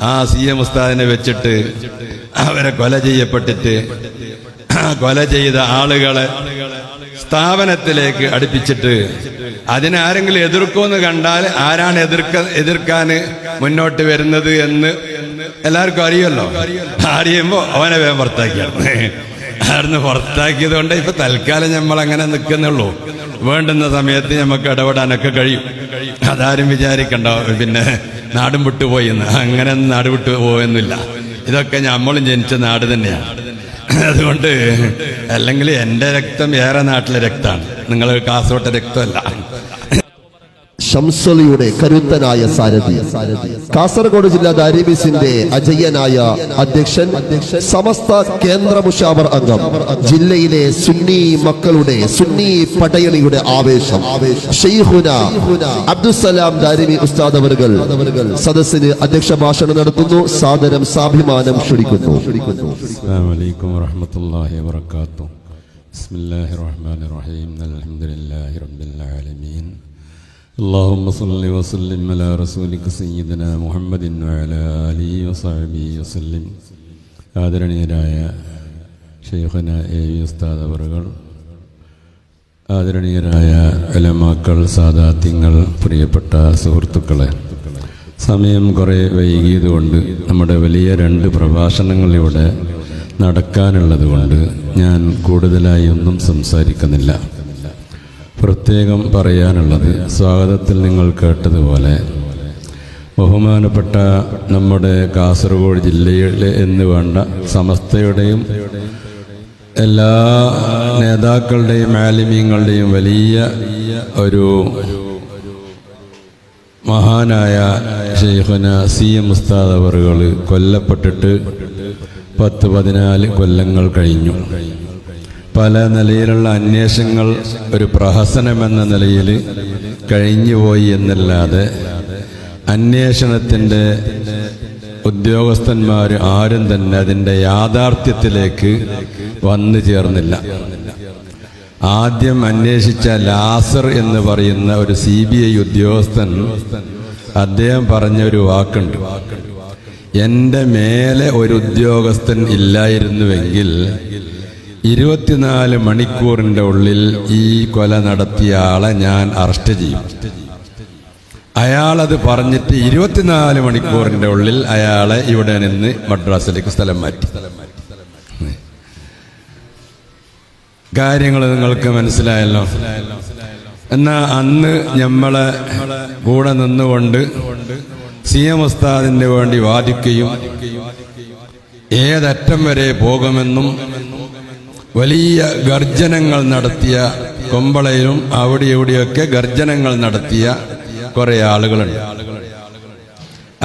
ആ C M ഉസ്താദിനെ വെച്ചിട്ട് അവരെ കൊല ചെയ്യപ്പെട്ടിട്ട് കൊല ചെയ്ത ആളുകളെ സ്ഥാപനത്തിലേക്ക് അടുപ്പിച്ചിട്ട് അതിനാരെങ്കിലും എതിർക്കുമെന്ന് കണ്ടാൽ ആരാണ് എതിർക്ക എതിർക്കാൻ മുന്നോട്ട് വരുന്നത് എന്ന് എല്ലാവർക്കും അറിയുമല്ലോ. അറിയുമ്പോൾ അവനെ വേം പുറത്താക്കിയാണ് അവിടുന്ന് പുറത്താക്കിയത് കൊണ്ട് ഇപ്പൊ തൽക്കാലം നമ്മൾ അങ്ങനെ നിൽക്കുന്നുള്ളൂ വേണ്ടുന്ന സമയത്ത് നമുക്ക് ഇടപെടാനൊക്കെ കഴിയും. അതാരും വിചാരിക്കണ്ട പിന്നെ നാടും വിട്ടുപോയി എന്ന് അങ്ങനെ നാട് വിട്ടു പോയെന്നില്ല ഇതൊക്കെ നമ്മളും ജനിച്ച നാട് തന്നെയാണ്. അതുകൊണ്ട് അല്ലെങ്കിൽ എന്റെ രക്തം ഏറെ നാട്ടിലെ രക്തമാണ്. നിങ്ങൾ കാസർഗോട്ടെ രക്തമല്ല. ഷംസലിയുടെ കരുത്തനായ സാരഥി കാസർഗോഡ് ജില്ലാ ദാരിബിസിന്റെ അജയ്യനായ അധ്യക്ഷൻ സമസ്ത കേന്ദ്ര മുഷാവർ അംഗം ജില്ലയിലെ സുന്നി മക്കളുടെ സുന്നി പടയണിയുടെ ആവേശം ഷെയ്ഖുന അബ്ദുസലാം ദാരിമി ഉസ്താദ് അവറുകൾ സദസ്സിന് അധ്യക്ഷ ഭാഷണം നടത്തുന്നു സാദരം സാഭിമാനം ക്ഷണിക്കുന്നു السلام عليكم ورحمة الله وبركاته بسم الله الرحمن الرحيم الحمد لله رب العالمين اللهم صل وسلم على رسولك سيدنا محمد وعلى آله وصحبه وسلم ആദരണീയരായ ഷെയ്ഖന എ വി ഉസ്താദ് അവറുകൾ ആദരണീയരായ അലമാക്കൾ സാദാത്യങ്ങൾ പ്രിയപ്പെട്ട സുഹൃത്തുക്കളെ സമയം കുറേ വൈകിയതുകൊണ്ട് നമ്മുടെ വലിയ രണ്ട് പ്രഭാഷണങ്ങൾ ഇവിടെ നടക്കാനുള്ളത് കൊണ്ട് ഞാൻ കൂടുതലായി ഒന്നും സംസാരിക്കുന്നില്ല പ്രത്യേകം പറയാനുള്ളത് സ്വാഗതത്തിൽ നിങ്ങൾ കേട്ടതുപോലെ ബഹുമാനപ്പെട്ട നമ്മുടെ കാസർഗോഡ് ജില്ലയിലെ എന്ന് വേണ്ട സമസ്തയുടെയും എല്ലാ നേതാക്കളുടെയും ആലിമ്യങ്ങളുടെയും വലിയ ഒരു മഹാനായ ഷെയ്ഖുന സി എം ഉസ്താദ് അവറുകൾ കൊല്ലപ്പെട്ടിട്ട് പത്ത് പതിനാല് കൊല്ലങ്ങൾ കഴിഞ്ഞു. പല നിലയിലുള്ള അന്വേഷണങ്ങൾ ഒരു പ്രഹസനമെന്ന നിലയിൽ കഴിഞ്ഞുപോയി എന്നല്ലാതെ അന്വേഷണത്തിന്റെ ഉദ്യോഗസ്ഥന്മാർ ആരും തന്നെ അതിന്റെ യാഥാർത്ഥ്യത്തിലേക്ക് വന്നു ചേർന്നില്ല. ആദ്യം അന്വേഷിച്ച ലാസർ എന്ന് പറയുന്ന ഒരു സി ബി ഐ ഉദ്യോഗസ്ഥൻ അദ്ദേഹം പറഞ്ഞ ഒരു വാക്കുണ്ട്. എന്റെ മേലെ ഒരു ഉദ്യോഗസ്ഥൻ ഇല്ലായിരുന്നുവെങ്കിൽ ഇരുപത്തിനാല് മണിക്കൂറിന്റെ ഉള്ളിൽ ഈ കൊല നടത്തിയ ആളെ ഞാൻ അറസ്റ്റ് ചെയ്യും. അയാളത് പറഞ്ഞിട്ട് ഇരുപത്തിനാല് മണിക്കൂറിന്റെ ഉള്ളിൽ അയാളെ ഇവിടെ നിന്ന് മദ്രാസിലേക്ക് സ്ഥലം മാറ്റി. കാര്യങ്ങൾ നിങ്ങൾക്ക് മനസ്സിലായല്ലോ? എന്നാ അന്ന് നമ്മളെ കൂടെ നിന്നുകൊണ്ട് സി എം ഉസ്താദിന് വേണ്ടി വാദിക്കുകയും ഏതറ്റം വരെ പോകുമെന്നും വലിയ ഗർജനങ്ങൾ നടത്തിയ കൊമ്പളയിലും അവിടെ ഇവിടെയൊക്കെ ഗർജനങ്ങൾ നടത്തിയ കുറെ ആളുകളുണ്ട്.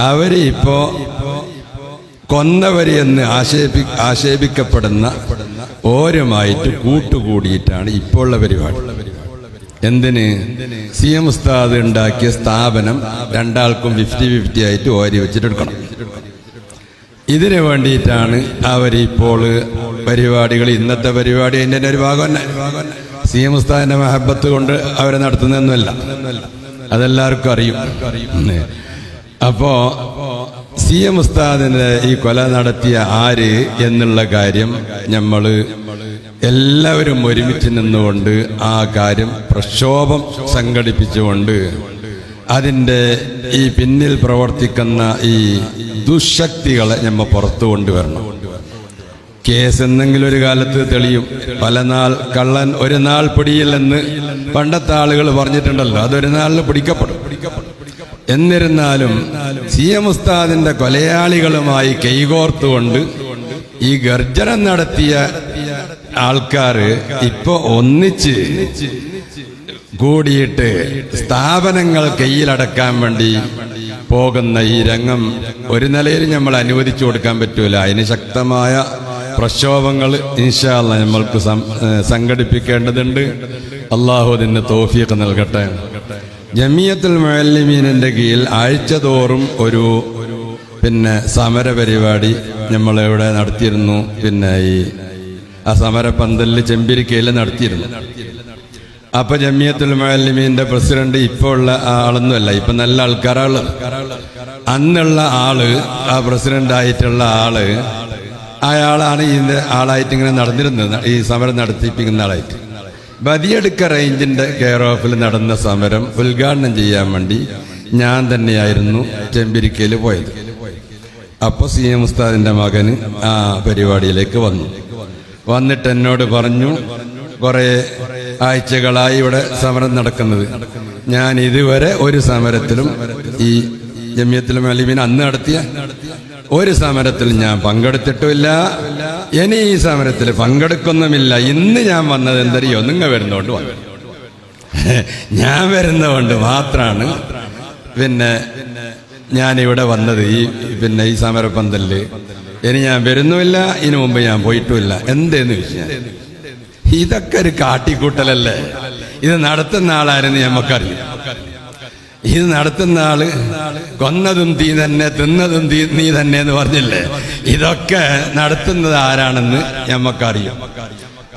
അവർ ഇപ്പോ കൊന്നവര് എന്ന് ആക്ഷേപി ആക്ഷേപിക്കപ്പെടുന്ന ഓരമായിട്ട് കൂട്ടുകൂടിയിട്ടാണ് ഇപ്പോൾ ഉള്ള പരിപാടി. എന്തിന്? സി എം ഉസ്താദ് ഉണ്ടാക്കിയ സ്ഥാപനം രണ്ടാൾക്കും ഫിഫ്റ്റി ഫിഫ്റ്റി ആയിട്ട് ഓരി വെച്ചിട്ടെടുക്കണം. ഇതിനു വേണ്ടിയിട്ടാണ് അവരിപ്പോൾ പരിപാടികൾ. ഇന്നത്തെ പരിപാടി എന്റെ ഒരു ഭാഗം തന്നെ. സി എം ഉസ്താദിന്റെ മഹബത്ത് കൊണ്ട് അവരെ നടത്തുന്നതൊന്നുമല്ല. അതെല്ലാവർക്കും അറിയും. അപ്പോ സി എം ഉസ്താദിന്റെ ഈ കൊല നടത്തിയ ആര് എന്നുള്ള കാര്യം നമ്മൾ എല്ലാവരും ഒരുമിച്ച് നിന്നുകൊണ്ട് ആ കാര്യം പ്രക്ഷോഭം സംഘടിപ്പിച്ചുകൊണ്ട് അതിന്റെ ഈ പിന്നിൽ പ്രവർത്തിക്കുന്ന ഈ ദുശക്തികളെ നമ്മ പുറത്തു കൊണ്ടുവരണം. കേസ് എന്തെങ്കിലും ഒരു കാലത്ത് തെളിയും. പല നാൾ കള്ളൻ ഒരു നാൾ പിടിയില്ലെന്ന് പണ്ടത്തെ ആളുകൾ പറഞ്ഞിട്ടുണ്ടല്ലോ. അതൊരു നാളിൽ പിടിക്കപ്പെടും. എന്നിരുന്നാലും സി എം ഉസ്താദിന്റെ കൊലയാളികളുമായി കൈകോർത്തുകൊണ്ട് ഈ ഗർജനം നടത്തിയ ആൾക്കാര് ഇപ്പൊ ഒന്നിച്ച് കൂടിയിട്ട് സ്ഥാപനങ്ങൾ കയ്യിലടക്കാൻ വേണ്ടി പോകുന്ന ഈ രംഗം ഒരു നിലയിൽ നമ്മൾ അനുവദിച്ചു കൊടുക്കാൻ പറ്റൂല. അതിന് ശക്തമായ പ്രക്ഷോഭങ്ങൾ ഇൻഷാല്ല നമ്മൾക്ക് സംഘടിപ്പിക്കേണ്ടതുണ്ട്. അള്ളാഹു അതിന് തോഫിയൊക്കെ നൽകട്ടെ. ജമിയത്തുൽ മുഅല്ലിമീനിന്റെ കീഴിൽ ആഴ്ചതോറും ഒരു പിന്നെ സമര പരിപാടി നമ്മളിവിടെ നടത്തിയിരുന്നു. പിന്നെ ഈ ആ സമര പന്തലിൽ ചെമ്പിരിക്കയിൽ നടത്തിയിരുന്നു. അപ്പൊ ജമിയത്തുൽ മുഅല്ലിമീന്റെ പ്രസിഡന്റ് ഇപ്പോൾ ഉള്ള ആളൊന്നുമല്ല ഇപ്പൊ നല്ല ആൾക്കാരാണ് അന്നുള്ള ആൾ ആ പ്രസിഡന്റ് ആയിട്ടുള്ള ആൾ അയാളാണ് ഈ ആളായിട്ട് ഇങ്ങനെ നടന്നിരുന്നത്. ഈ സമരം നടത്തിപ്പിക്കുന്ന ആളായിട്ട്. ബദിയടുക്ക റേഞ്ചിന്റെ കെയർ ഓഫിൽ നടന്ന സമരം ഉദ്ഘാടനം ചെയ്യാൻ വേണ്ടി ഞാൻ തന്നെയായിരുന്നു ചെമ്പിരിക്കയിൽ പോയത്. അപ്പോൾ സി എം ഉസ്താദിന്റെ മകന് ആ പരിപാടിയിലേക്ക് വന്നു. വന്നിട്ട് എന്നോട് പറഞ്ഞു കുറെ ആഴ്ചകളായി ഇവിടെ സമരം നടക്കുന്നത്. ഞാൻ ഇതുവരെ ഒരു സമരത്തിലും ഈ ജമിയത്തിലും അലിമിന് അന്ന് നടത്തിയ ഒരു സമരത്തിൽ ഞാൻ പങ്കെടുത്തിട്ടുമില്ല. ഇനി ഈ സമരത്തിൽ പങ്കെടുക്കുന്നുമില്ല. ഇന്ന് ഞാൻ വന്നത് എന്തറിയോ? നിങ്ങൾ വരുന്നോണ്ട് വന്നു. ഞാൻ വരുന്നതുകൊണ്ട് മാത്രമാണ് പിന്നെ ഞാൻ ഇവിടെ വന്നത് ഈ പിന്നെ ഈ സമരപന്തലിൽ ഇനി ഞാൻ വരുന്നുമില്ല. ഇതിനു മുമ്പ് ഞാൻ പോയിട്ടുമില്ല. എന്തേന്ന് ചോദിച്ചാൽ. ഇതൊക്കെ ഒരു കാട്ടിക്കൂട്ടലല്ലേ? ഇത് നടത്തുന്ന ആളായിരുന്നു നമുക്കറിയാം ഇത് നടത്തുന്ന ആൾ കൊന്നതും തീ തന്നെ തിന്നതും തീ നീ തന്നെ എന്ന് പറഞ്ഞില്ലേ? ഇതൊക്കെ നടത്തുന്നത് ആരാണെന്ന് ഞമ്മക്കറിയാം.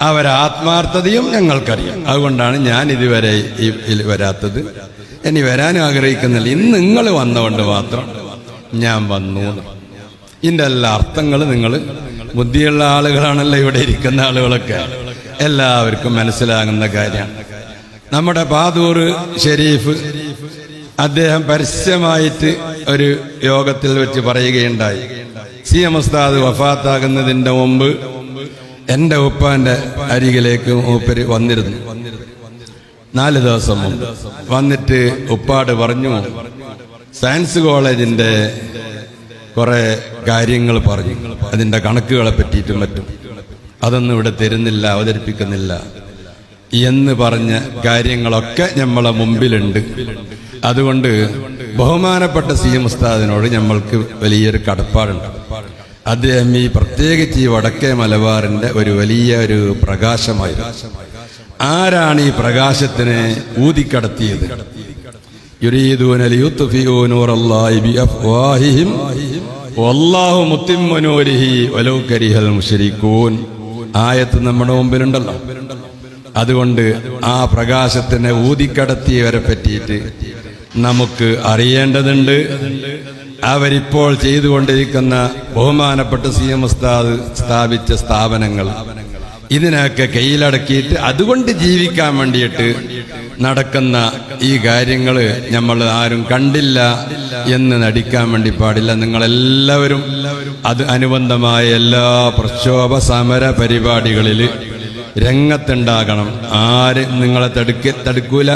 അവരാത്മാർത്ഥതയും ഞങ്ങൾക്കറിയാം. അതുകൊണ്ടാണ് ഞാൻ ഇതുവരെ വരാത്തത്. ഇനി വരാനും ആഗ്രഹിക്കുന്നില്ല. ഇന്ന് നിങ്ങൾ വന്നുകൊണ്ട് മാത്രം ഞാൻ വന്നു ഇതിന്റെ എല്ലാ അർത്ഥങ്ങൾ നിങ്ങൾ ബുദ്ധിയുള്ള ആളുകളാണല്ലോ ഇവിടെ ഇരിക്കുന്ന ആളുകളൊക്കെ. എല്ലാവർക്കും മനസ്സിലാകുന്ന കാര്യമാണ് നമ്മുടെ പാതൂർ ഷെരീഫ് അദ്ദേഹം പരസ്യമായിട്ട് ഒരു യോഗത്തിൽ വെച്ച് പറയുകയുണ്ടായി. സി എം ഉസ്താദ് വഫാത്താകുന്നതിന്റെ മുമ്പ് എന്റെ ഉപ്പാന്റെ അരികിലേക്ക് മൂപ്പര് വന്നിരുന്നു. നാല് ദിവസം മുമ്പ്. വന്നിട്ട് ഉപ്പാട് പറഞ്ഞു സയൻസ് കോളേജിന്റെ കുറെ കാര്യങ്ങൾ പറഞ്ഞു. അതിന്റെ കണക്കുകളെ പറ്റിയിട്ടും മറ്റും. അതൊന്നും ഇവിടെ തരുന്നില്ല അവതരിപ്പിക്കുന്നില്ല. എന്ന് പറഞ്ഞ കാര്യങ്ങളൊക്കെ നമ്മളെ മുമ്പിലുണ്ട്. അതുകൊണ്ട് ബഹുമാനപ്പെട്ട സി എം ഉസ്താദിനോട് നമ്മൾക്ക് വലിയൊരു കടപ്പാടുണ്ട്. അദ്ദേഹം ഈ പ്രത്യേകിച്ച് ഈ വടക്കേ മലബാറിന്റെ ഒരു വലിയ ഒരു പ്രകാശമായിരുന്നു. ആരാണ് ഈ പ്രകാശത്തിനെ ഊതിക്കടത്തിയത്? നൂരിഹി കരിഹൽ ആയത്ത് നമ്മുടെ മുമ്പിലുണ്ടല്ലോ. അതുകൊണ്ട് ആ പ്രകാശത്തിനെ ഊതിക്കടത്തിയവരെ പറ്റിയിട്ട് നമുക്ക് അറിയേണ്ടതുണ്ട്. അവരിപ്പോൾ ചെയ്തുകൊണ്ടിരിക്കുന്ന ബഹുമാനപ്പെട്ട സി എം ഉസ്താദ് സ്ഥാപിച്ച സ്ഥാപനങ്ങൾ. ഇതിനൊക്കെ കയ്യിലടക്കിയിട്ട് അതുകൊണ്ട് ജീവിക്കാൻ വേണ്ടിയിട്ട് നടക്കുന്ന ഈ കാര്യങ്ങൾ നമ്മൾ ആരും കണ്ടില്ല എന്ന് നടിക്കാൻ വേണ്ടി പാടില്ല. നിങ്ങളെല്ലാവരും അത് അനുബന്ധമായ എല്ലാ പ്രക്ഷോഭ സമര പരിപാടികളിൽ രംഗത്തുണ്ടാകണം. ആര് നിങ്ങളെ തടുക്ക തടുക്കൂല.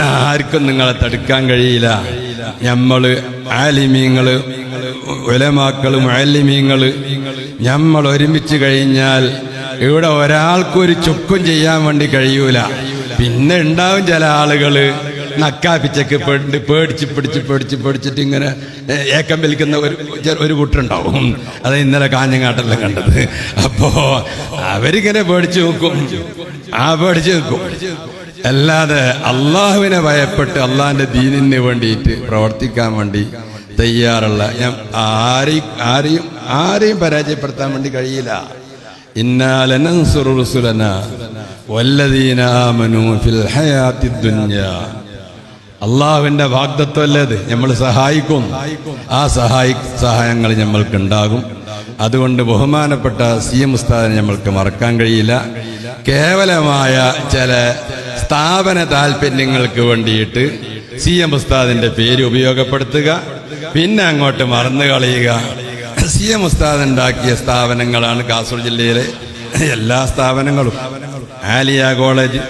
ആർക്കും നിങ്ങളെ തടുക്കാൻ കഴിയില്ല. നമ്മൾ ആലിമീങ്ങൾ ഒലമാക്കളും ആലിമീങ്ങൾ നമ്മൾ ഒരുമിച്ച് കഴിഞ്ഞാൽ ഇവിടെ ഒരാൾക്കൊരു ചുക്കും ചെയ്യാൻ വേണ്ടി കഴിയൂല. പിന്നെ ഉണ്ടാവും ചില ആളുകൾ നക്കാപ്പിച്ചൊക്കെ പേടി പേടിച്ച് പിടിച്ച് പേടിച്ച് പേടിച്ചിട്ട് ഇങ്ങനെ ഏക്കം വലിക്കുന്ന ഒരു ഒരു കൂട്ടുണ്ടാവും അത് ഇന്നലെ കാഞ്ഞങ്ങാട്ടെല്ലാം കണ്ടത്. അപ്പോ അവരിങ്ങനെ പേടിച്ചു നോക്കും ആ പേടിച്ചു നോക്കും അല്ലാതെ അള്ളാഹുവിനെ ഭയപ്പെട്ട് അള്ളാഹിന്റെ ദീനിന് വേണ്ടിയിട്ട് പ്രവർത്തിക്കാൻ വേണ്ടി തയ്യാറുള്ള ഞാൻ ആരെയും ആരെയും ആരെയും പരാജയപ്പെടുത്താൻ വേണ്ടി കഴിയില്ല. ഇന്നാലനൻസുറു റുസുലന വല്ലദീന ആമനു ഫിൽ ഹയാത്തി ദുനിയാ. അള്ളാഹുവിന്റെ വാഗ്ദത്വമല്ലേ നമ്മൾ സഹായിക്കും. ആ സഹായി സഹായങ്ങൾ നമ്മൾക്ക് ഉണ്ടാകും അതുകൊണ്ട് ബഹുമാനപ്പെട്ട സി എം ഉസ്താദിനെ നമ്മൾക്ക് മറക്കാൻ കഴിയില്ല. കേവലമായ ചില സ്ഥാപന താല്പര്യങ്ങൾക്ക് വേണ്ടിയിട്ട് സി എം ഉസ്താദിന്റെ പേര് ഉപയോഗപ്പെടുത്തുക പിന്നെ അങ്ങോട്ട് മറന്നു കളയുക. സി എം ഉസ്താദ് ഉണ്ടാക്കിയ സ്ഥാപനങ്ങളാണ് കാസർഗോഡ് ജില്ലയിലെ എല്ലാ സ്ഥാപനങ്ങളും. ആലിയ കോളേജ്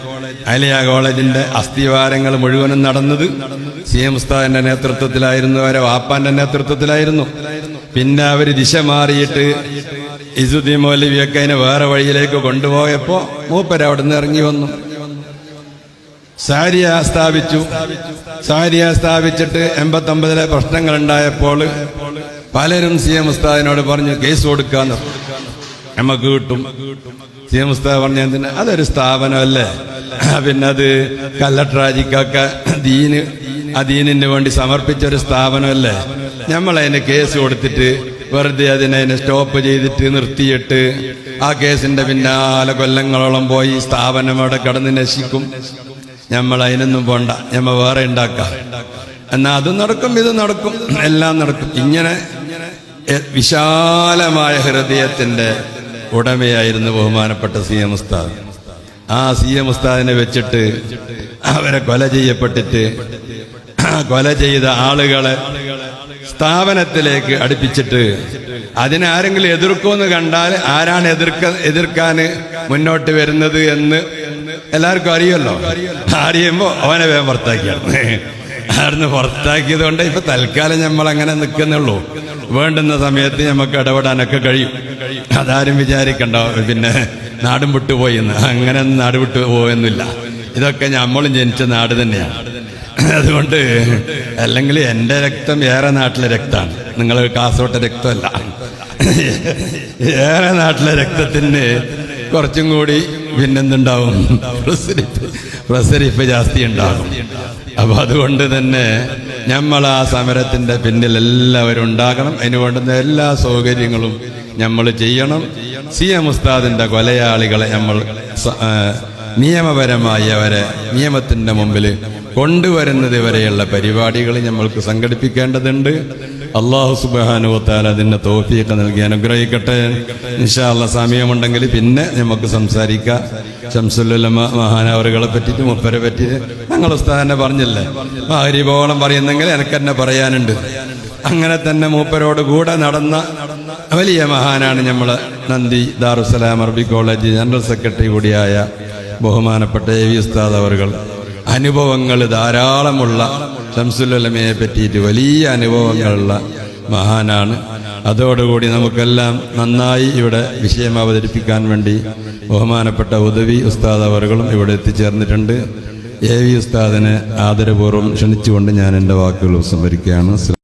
ആലിയ കോളേജിന്റെ അസ്ഥിവാരങ്ങൾ മുഴുവനും നടന്നത് സി എം ഉസ്താദിന്റെ നേതൃത്വത്തിലായിരുന്നു അവരെ വാപ്പാന്റെ നേതൃത്വത്തിലായിരുന്നു. പിന്നെ അവർ ദിശ മാറിയിട്ട് ഇസുദ്ദീൻ മൗലവിയൊക്കെ അതിനെ വേറെ വഴിയിലേക്ക് കൊണ്ടുപോയപ്പോ മൂപ്പര് അവിടുന്ന് ഇറങ്ങി വന്നു. സാരിയ സ്ഥാപിച്ചു. സാരിയ സ്ഥാപിച്ചിട്ട് എൺപത്തൊമ്പതിലെ പ്രശ്നങ്ങൾ ഉണ്ടായപ്പോൾ പലരും സി എം ഉസ്താദിനോട് പറഞ്ഞു കേസ് കൊടുക്കാന്ന് നമുക്ക് കിട്ടും. സി സ്ഥാപനം എന്തിനാ? അതൊരു സ്ഥാപനമല്ലേ? പിന്നെ അത് കല്ലട്രാജിക്കൊക്കെ ദീന് അദീനിന് ദീനിന് വേണ്ടി സമർപ്പിച്ച ഒരു സ്ഥാപനമല്ലേ? നമ്മളതിന് കേസ് കൊടുത്തിട്ട് വെറുതെ അതിനെ സ്റ്റോപ്പ് ചെയ്തിട്ട് നിർത്തിയിട്ട് ആ കേസിന്റെ പിന്നാലെ കൊല്ലങ്ങളോളം പോയി സ്ഥാപനം അവിടെ കടന്ന് നശിക്കും. നമ്മൾ അതിനൊന്നും പോണ്ട. ഞമ്മ വേറെ ഉണ്ടാക്കാം. എന്നാ അതും നടക്കും ഇത് നടക്കും എല്ലാം നടക്കും. ഇങ്ങനെ വിശാലമായ ഹൃദയത്തിന്റെ ഉടമയായിരുന്നു ബഹുമാനപ്പെട്ട സി എം ഉസ്താദ്. ആ സി എം ഉസ്താദിനെ വെച്ചിട്ട് അവരെ കൊല ചെയ്യപ്പെട്ടിട്ട് കൊല ചെയ്ത ആളുകളെ സ്ഥാപനത്തിലേക്ക് അടുപ്പിച്ചിട്ട് അതിനാരെങ്കിലും എതിർക്കുമെന്ന് കണ്ടാൽ ആരാണ് എതിർക്ക എതിർക്കാൻ മുന്നോട്ട് വരുന്നത് എന്ന് എല്ലാവർക്കും അറിയുമല്ലോ. അറിയുമ്പോൾ അവനെ വേം പുറത്താക്കിയാണ് അവിടുന്ന് പുറത്താക്കിയത് കൊണ്ട് ഇപ്പൊ തൽക്കാലം നമ്മൾ അങ്ങനെ നിൽക്കുന്നുള്ളൂ വേണ്ടുന്ന സമയത്ത് നമുക്ക് ഇടപെടാനൊക്കെ കഴിയും. അതാരും വിചാരിക്കണ്ട പിന്നെ നാടും വിട്ടുപോയി എന്ന് അങ്ങനെ നാട് വിട്ടു പോയെന്നില്ല ഇതൊക്കെ നമ്മളും ജനിച്ച നാട് തന്നെയാണ്. അതുകൊണ്ട് അല്ലെങ്കിൽ എന്റെ രക്തം ഏറെ നാട്ടിലെ രക്തമാണ്. നിങ്ങൾ കാസർഗോട്ടെ രക്തമല്ല. ഏറെ നാട്ടിലെ രക്തത്തിന് കുറച്ചും കൂടി പിന്നെന്തുണ്ടാവും പ്രസരിപ്പ് പ്രസരിപ്പ് ജാസ്തി ഉണ്ടാകും. അപ്പൊ അതുകൊണ്ട് തന്നെ നമ്മൾ ആ സമരത്തിന്റെ പിന്നിൽ എല്ലാവരും ഉണ്ടാകണം. അതിന് വേണ്ടുന്ന എല്ലാ സൗകര്യങ്ങളും നമ്മൾ ചെയ്യണം. സി എം ഉസ്താദിന്റെ കൊലയാളികളെ നമ്മൾ നിയമപരമായി അവരെ നിയമത്തിന്റെ മുമ്പിൽ കൊണ്ടുവരുന്നത് വരെയുള്ള പരിപാടികൾ നമ്മൾക്ക് സംഘടിപ്പിക്കേണ്ടതുണ്ട്. അള്ളാഹു സുബാനുവത്താൽ അതിന്റെ തോഫിയൊക്കെ നൽകി അനുഗ്രഹിക്കട്ടെ. നിശാള്ള സമയമുണ്ടെങ്കിൽ പിന്നെ നമുക്ക് സംസാരിക്കാം. ശംസുല്ലമ മഹാനവറുകളെ പറ്റിയിട്ട് മുപ്പരെ പറ്റിയിട്ട് ഞങ്ങൾ ഉസ്താദനെ പറഞ്ഞില്ലേ? ഹരിപോളം പറയുന്നെങ്കിൽ എനിക്ക് തന്നെ പറയാനുണ്ട്. അങ്ങനെ തന്നെ മൂപ്പരോട് കൂടെ നടന്ന വലിയ മഹാനാണ് നമ്മൾ നന്ദി ദാറുസലാം അറബി കോളേജ് ജനറൽ സെക്രട്ടറി കൂടിയായ ബഹുമാനപ്പെട്ട എ വി ഉസ്താദ് അവർകൾ അനുഭവങ്ങൾ ധാരാളമുള്ള ഷംസുല്ലമയെ പറ്റിയിട്ട് വലിയ അനുഭവങ്ങളുള്ള മഹാനാണ്. അതോടുകൂടി നമുക്കെല്ലാം നന്നായി ഇവിടെ വിഷയം അവതരിപ്പിക്കാൻ വേണ്ടി ബഹുമാനപ്പെട്ട ഉദവി ഉസ്താദ് അവർകളും ഇവിടെ എത്തിച്ചേർന്നിട്ടുണ്ട്. എ വി ഉസ്താദിനെ ആദരപൂർവം ക്ഷണിച്ചുകൊണ്ട് ഞാൻ എന്റെ വാക്കുകൾ സംഭരിക്കുകയാണ്